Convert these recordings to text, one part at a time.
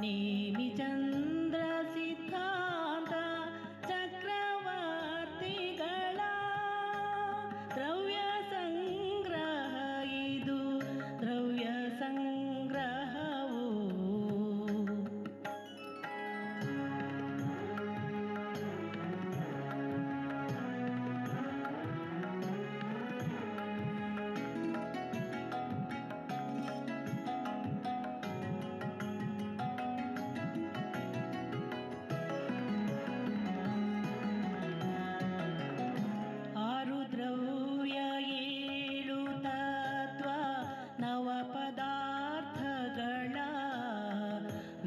你。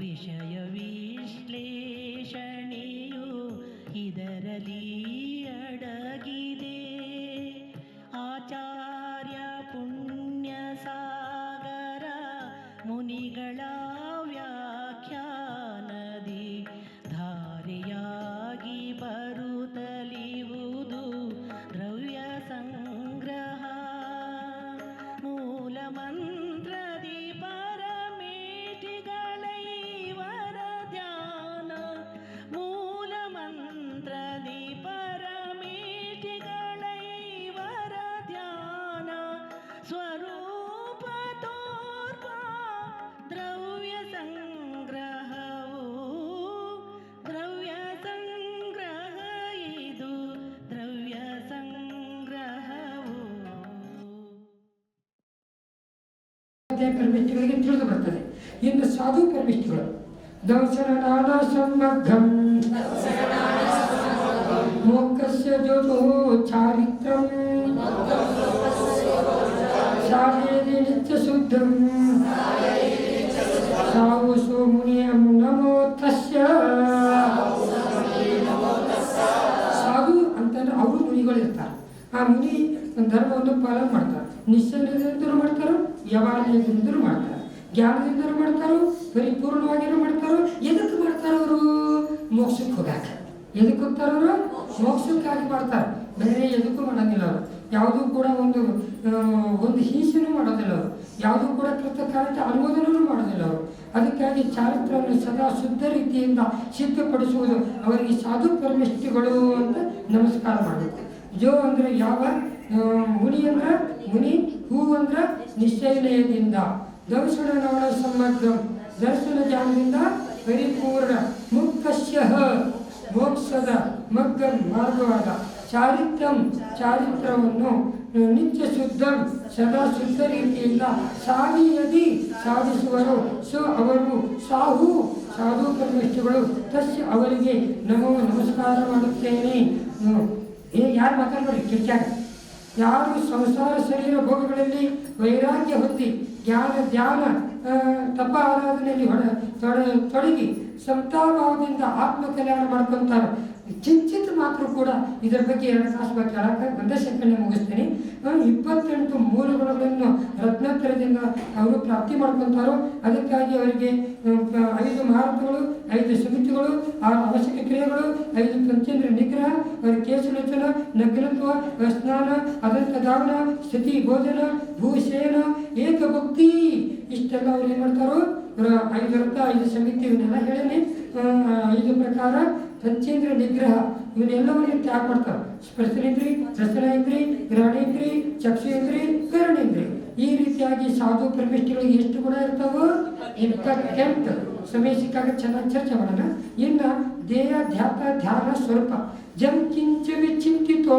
一些 ಅಧ್ಯಾಯ ಪರಮಿಷ್ಠಿಗಳಿಗೆ ತಿಳಿದು ಬರ್ತದೆ. ಇನ್ನು ಸಾಧು ಪರಮಿಷ್ಠಿಗಳು ದರ್ಶನ ನಾನ ಸಂಬದ್ಧಂ ಮೋಕ್ಷಸ್ಯ ಜ್ಯೋತೋ ಚಾರಿತ್ರಂ. ಶಾಲೇರಿ ನಿತ್ಯ ಶುದ್ಧಂ ಸಾವು ಮುನಿಯಂ ನಮೋ ತಸ್ಯ ಸಾಧು ಅಂತಂದ್ರೆ ಅವರು ಮುನಿಗಳು ಇರ್ತಾರೆ ಆ ಮುನಿ ಧರ್ಮವನ್ನು ಪಾಲನೆ ಮಾಡ್ತಾರೆ. ನಿಶ್ಚಯದಿಂದಲೂ ಮಾಡ್ತಾರೋ ಯವಾಲಯದಿಂದಲೂ ಮಾಡ್ತಾರೆ. ಜ್ಞಾನದಿಂದಲೂ ಮಾಡ್ತಾರೋ ಪರಿಪೂರ್ಣವಾಗಿರೋ ಮಾಡ್ತಾರೋ, ಎದಕ್ಕೆ ಮಾಡ್ತಾರೆ ಅವರು? ಮೋಕ್ಷಕ್ಕೆ ಹೋಗಾಕ. ಎದಕ್ಕೆ ಹೋಗ್ತಾರವರು ಮೋಕ್ಷಕ್ಕಾಗಿ ಮಾಡ್ತಾರೆ. ಬೇರೆ ಎದಕ್ಕೂ ಮಾಡೋದಿಲ್ಲ ಅವರು. ಯಾವುದೂ ಕೂಡ ಒಂದು ಒಂದು ಹಿಂಸೆನೂ ಮಾಡೋದಿಲ್ಲ ಅವರು. ಯಾವುದೂ ಕೂಡ ಕೃತಕಾರ್ಯ ಅನುಮೋದನೂ ಮಾಡೋದಿಲ್ಲ ಅವರು. ಅದಕ್ಕಾಗಿ ಚಾರಿತ್ರವನ್ನು ಸದಾ ಶುದ್ಧ ರೀತಿಯಿಂದ ಸಿದ್ಧಪಡಿಸುವುದು ಅವರಿಗೆ ಸಾಧು ಪರಮಿಷ್ಠಿಗಳು ಅಂತ ನಮಸ್ಕಾರ ಮಾಡಬೇಕು. ಜೋ ಅಂದ್ರೆ ಯಾವ ಮುನಿ ಅಂದ್ರೆ ಮುನಿ, ಹೂ ಅಂದ್ರೆ ನಿಶ್ಚಯನಯದಿಂದ. ದರ್ಶನ ನವಣ ದರ್ಶನ ಜ್ಞಾನದಿಂದ ಪರಿಪೂರ್ಣ ಮುಕ್ತಶ್ಯ ಮೋಕ್ಷದ ಮಗ್ಗ, ಮಾರ್ಗವಾದ. ಚಾರಿತ್ರಂ ಚಾರಿತ್ರವನ್ನು ನಿತ್ಯ ಶುದ್ಧ, ಸದಾ ಶುದ್ಧ ರೀತಿಯಿಂದ ಸಾವಿಯದಿ ಸಾಧಿಸುವರು ಸೊ ಅವರು ಸಾಹು, ಸಾಧು ಪರಮೇಶ್ವರುಗಳು ತಸ್ಯ ಅವರಿಗೆ ನಮೋ ನಮಸ್ಕಾರ ಮಾಡುತ್ತೇನೆ. ಏ, ಯಾರು ಮಾತಾಡ್ಬೇಡಿ ಕಿರ್ಚಾಗ ಯಾರು ಸಂಸಾರ ಶರೀರ ಭೋಗಗಳಲ್ಲಿ ವೈರಾಗ್ಯ ಹೊತ್ತಿ ಜ್ಞಾನ, ಧ್ಯಾನ ತಪ್ಪ ತಪ ಆರಾಧನೆಯಲ್ಲಿ ಹೊಡ ತೊಡ, ತೊಡಗಿ ಸಂತಾಭಾವದಿಂದ ಆತ್ಮ ಕಲ್ಯಾಣ ಮಾಡ್ಕೊಂತಾರೆ. ಚಿಂಚಿತ ಮಾತ್ರ ಕೂಡ ಇದರ ಬಗ್ಗೆ ಎರಡು ತಾಸು ಬಗ್ಗೆ ಹೇಳಕ್ಕೆ ಒಂದೇ ಸೆಕೆಂಡ್ ಮುಗಿಸ್ತೇನೆ ಇಪ್ಪತ್ತೆಂಟು ಮೂಲಗಳನ್ನು ರತ್ನತ್ರದಿಂದ ಅವರು ಪ್ರಾಪ್ತಿ ಮಾಡ್ಕೊತಾರೋ, ಅದಕ್ಕಾಗಿ ಅವರಿಗೆ ಐದು ಮಹಾರಥಗಳು, ಐದು ಸಮಿತಿಗಳು ಆ ಅವಶ್ಯಕ ಕ್ರಿಯೆಗಳು, ಐದು ಅವರ ಕೇಶಲೋಚನ ನಗ್ನತ್ವ ಸ್ನಾನ ಅದಂತ ದಾವನ ಸ್ಥಿತಿ ಭೋಜನ ಭೂಶಯನ ಏಕಭಕ್ತಿ ಇಷ್ಟೆಲ್ಲ ಅವ್ರು ಏನು ಮಾಡ್ತಾರೋ ಐದು ಅರ್ಥ, ಐದು ಸಮಿತಿ ಇವನ್ನೆಲ್ಲ ಹೇಳಿ ಐದು ಪ್ರಕಾರ ಪಂಚೇಂದ್ರ ನಿಗ್ರಹ. ಇವನ್ನೆಲ್ಲವನ್ನು ತ್ಯಾಗ ಮಾಡ್ತಾರೆ. ಸ್ಪರ್ಶನೇಂದ್ರಿ, ರಸನೇಂದ್ರಿ ಗ್ರಹಣೇಂದ್ರಿ ಚಕ್ಷೇಂದ್ರಿ ಕರ್ಣೇಂದ್ರಿ. ಈ ರೀತಿಯಾಗಿ ಸಾಧು ಪರಮೇಶ್ವರಿಗೆ ಎಷ್ಟು ಗುಣ ಇರ್ತಾವೋ ಇಪ್ಪತ್ತೆಂಟು ಸಮಯ ಸಿಕ್ಕಾಗ ಚೆನ್ನಾಗಿ ಚರ್ಚೆ ಮಾಡೋಣ. ಇನ್ನು ध्याता ध्यान स्वरूप जम किंच विचिंतितो